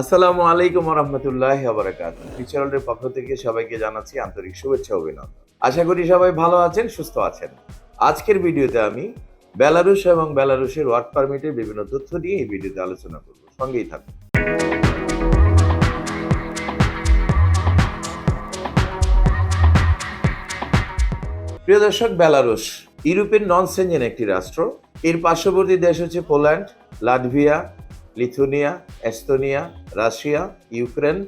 আসসালামু আলাইকুম রহমতুল্লাহ আবরাকাত ফিচারলের পক্ষ থেকে সবাইকে জানাচ্ছি আন্তরিক শুভেচ্ছা অভিনন্দন। আশা করি সবাই ভালো আছেন, সুস্থ আছেন। আজকের ভিডিওতে আমি বেলারুশ এবং বেলারুশের ওয়ার্ক পারমিটের বিভিন্ন তথ্য নিয়ে এই ভিডিওতে আলোচনা করব। সঙ্গেই থাকুন। প্রিয় দর্শক, বেলারুশ ইউরোপের নন সেঞ্জেন একটি রাষ্ট্র। এর পার্শ্ববর্তী দেশ হচ্ছে Poland, Latvia Lithuania, Estonia, Russia, Ukraine.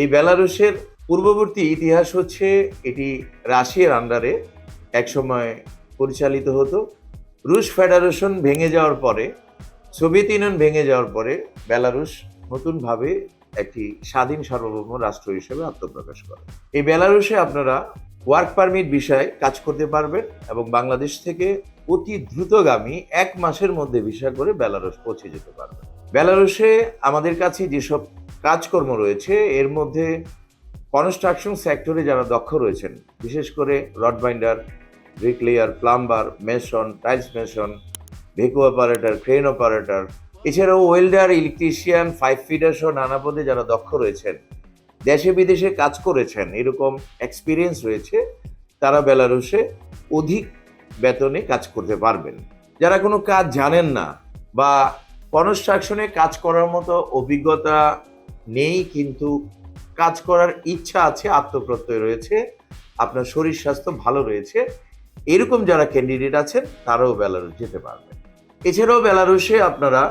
এই বেলারুশের পূর্ববর্তী ইতিহাস হচ্ছে এটি রাশিয়ার আন্ডারে একসময় পরিচালিত হতো। রুশ ফেডারেশন ভেঙে যাওয়ার পরে, সোভিয়েত ইউনিয়ন ভেঙে যাওয়ার পরে বেলারুশ নতুনভাবে একটি স্বাধীন সার্বভৌম রাষ্ট্র হিসেবে আত্মপ্রকাশ করে। এই বেলারুশে আপনারা ওয়ার্ক পারমিট বিষয়ে কাজ করতে পারবেন এবং বাংলাদেশ থেকে অতি দ্রুতগামী এক মাসের মধ্যে ভিসা করে বেলারুশ পৌঁছে যেতে পারবেন। বেলারুশে আমাদের কাছে যেসব কাজকর্ম রয়েছে, এর মধ্যে কনস্ট্রাকশন সেক্টরে যারা দক্ষ রয়েছেন, বিশেষ করে rod binder bricklayer plumber mason tiles mason ভেকু operator crane operator এছাড়াও ওয়েল্ডার, ইলেকট্রিশিয়ান ফাইভ ফিডার সহ নানা পদে যারা দক্ষ রয়েছেন, দেশে বিদেশে কাজ করেছেন, এরকম এক্সপিরিয়েন্স রয়েছে, তারা বেলারুশে অধিক বেতনে কাজ করতে পারবেন। যারা কোনো কাজ জানেন না বা কনস্ট্রাকশনে কাজ করার মতো অভিজ্ঞতা নেই, কিন্তু কাজ করার ইচ্ছা আছে, আত্মপ্রত্যয় রয়েছে, আপনার শরীর স্বাস্থ্য ভালো রয়েছে, এরকম যারা ক্যান্ডিডেট আছেন, তারাও বেলারুশ যেতে পারবেন। এছাড়াও বেলারুশে আপনারা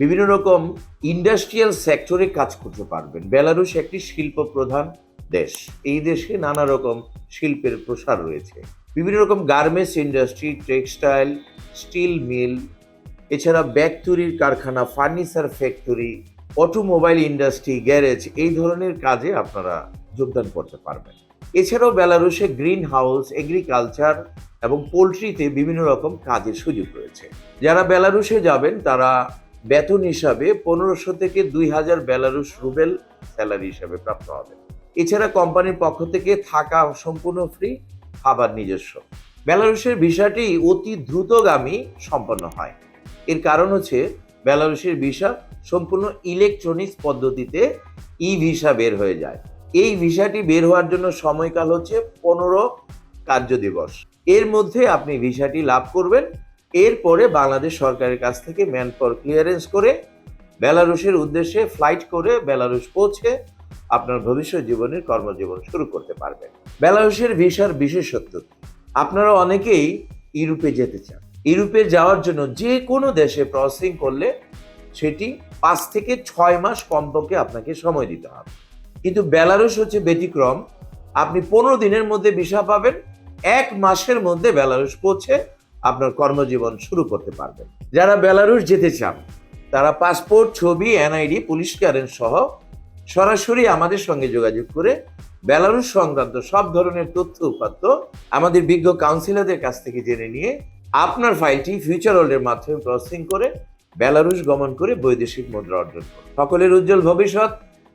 বিভিন্ন রকম ইন্ডাস্ট্রিয়াল সেক্টরে কাজ করতে পারবেন। বেলারুশ একটি শিল্প প্রধান দেশ। এই দেশে নানা রকম শিল্পের প্রসার রয়েছে। বিভিন্ন রকম garments industry textile steel mill এছাড়া ব্যাগ তৈরির কারখানা furniture factory automobile industry garage এই ধরনের কাজে আপনারা যোগদান করতে পারবেন। এছাড়াও বেলারুশে গ্রিন হাউস এগ্রিকালচার এবং পোলট্রিতে বিভিন্ন রকম কাজের সুযোগ রয়েছে। যারা বেলারুশে যাবেন, তারা বেতন হিসাবে পনেরোশো থেকে দুই হাজার বেলারুশ রুবেল স্যালারি হিসাবে প্রাপ্ত হবে। এছাড়া কোম্পানির পক্ষ থেকে থাকা সম্পূর্ণ ফ্রি খাবার নিজস্ব। বেলারুশের ভিসাটি অতি দ্রুতগামী সম্পন্ন হয়। এর কারণ হচ্ছে, বেলারুশের ভিসা সম্পূর্ণ ইলেকট্রনিক্স পদ্ধতিতে ই ভিসা বের হয়ে যায়। এই ভিসাটি বের হওয়ার জন্য সময়কাল হচ্ছে পনেরো কার্য দিবস এর মধ্যে আপনি ভিসাটি লাভ করবেন এরপরে বাংলাদেশ সরকারের কাছ থেকে ম্যান পাওয়ার ক্লিয়ারেন্স করে বেলারুশের উদ্দেশ্যে ফ্লাইট করে বেলারুশ পৌঁছে আপনার ভবিষ্যৎ জীবনের কর্মজীবন শুরু করতে পারবেন। বেলারুশের ভিসার বিশেষত্ব আপনারা অনেকেই ইউরোপে যেতে চান। ইউরোপে যাওয়ার জন্য যে কোনো দেশে প্রসেসিং করলে সেটি পাঁচ থেকে ছয় মাস কমপক্ষে আপনাকে সময় দিতে হবে। কিন্তু বেলারুশ হচ্ছে ব্যতিক্রম। আপনি পনেরো দিনের মধ্যে ভিসা পাবেন, এক মাসের মধ্যে বেলারুশ পৌঁছে আপনার কর্মজীবন শুরু করতে পারবেন। যারা বেলারুশ যেতে চান, তারা পাসপোর্ট, ছবি, এনআইডি, পুলিশ ক্লিয়ারেন্স সহ সরাসরি আমাদের সঙ্গে যোগাযোগ করে বেলারুশ সংক্রান্ত সব ধরনের তথ্য উপাত্ত আমাদের বিজ্ঞ কাউন্সিলরদের কাছ থেকে জেনে নিয়ে আপনার ফাইলটি ফিউচার হোল্ডের মাধ্যমে প্রসেসিং করে বেলারুশ গমন করে বৈদেশিক মুদ্রা অর্জন সকলের উজ্জ্বল ভবিষ্যৎ।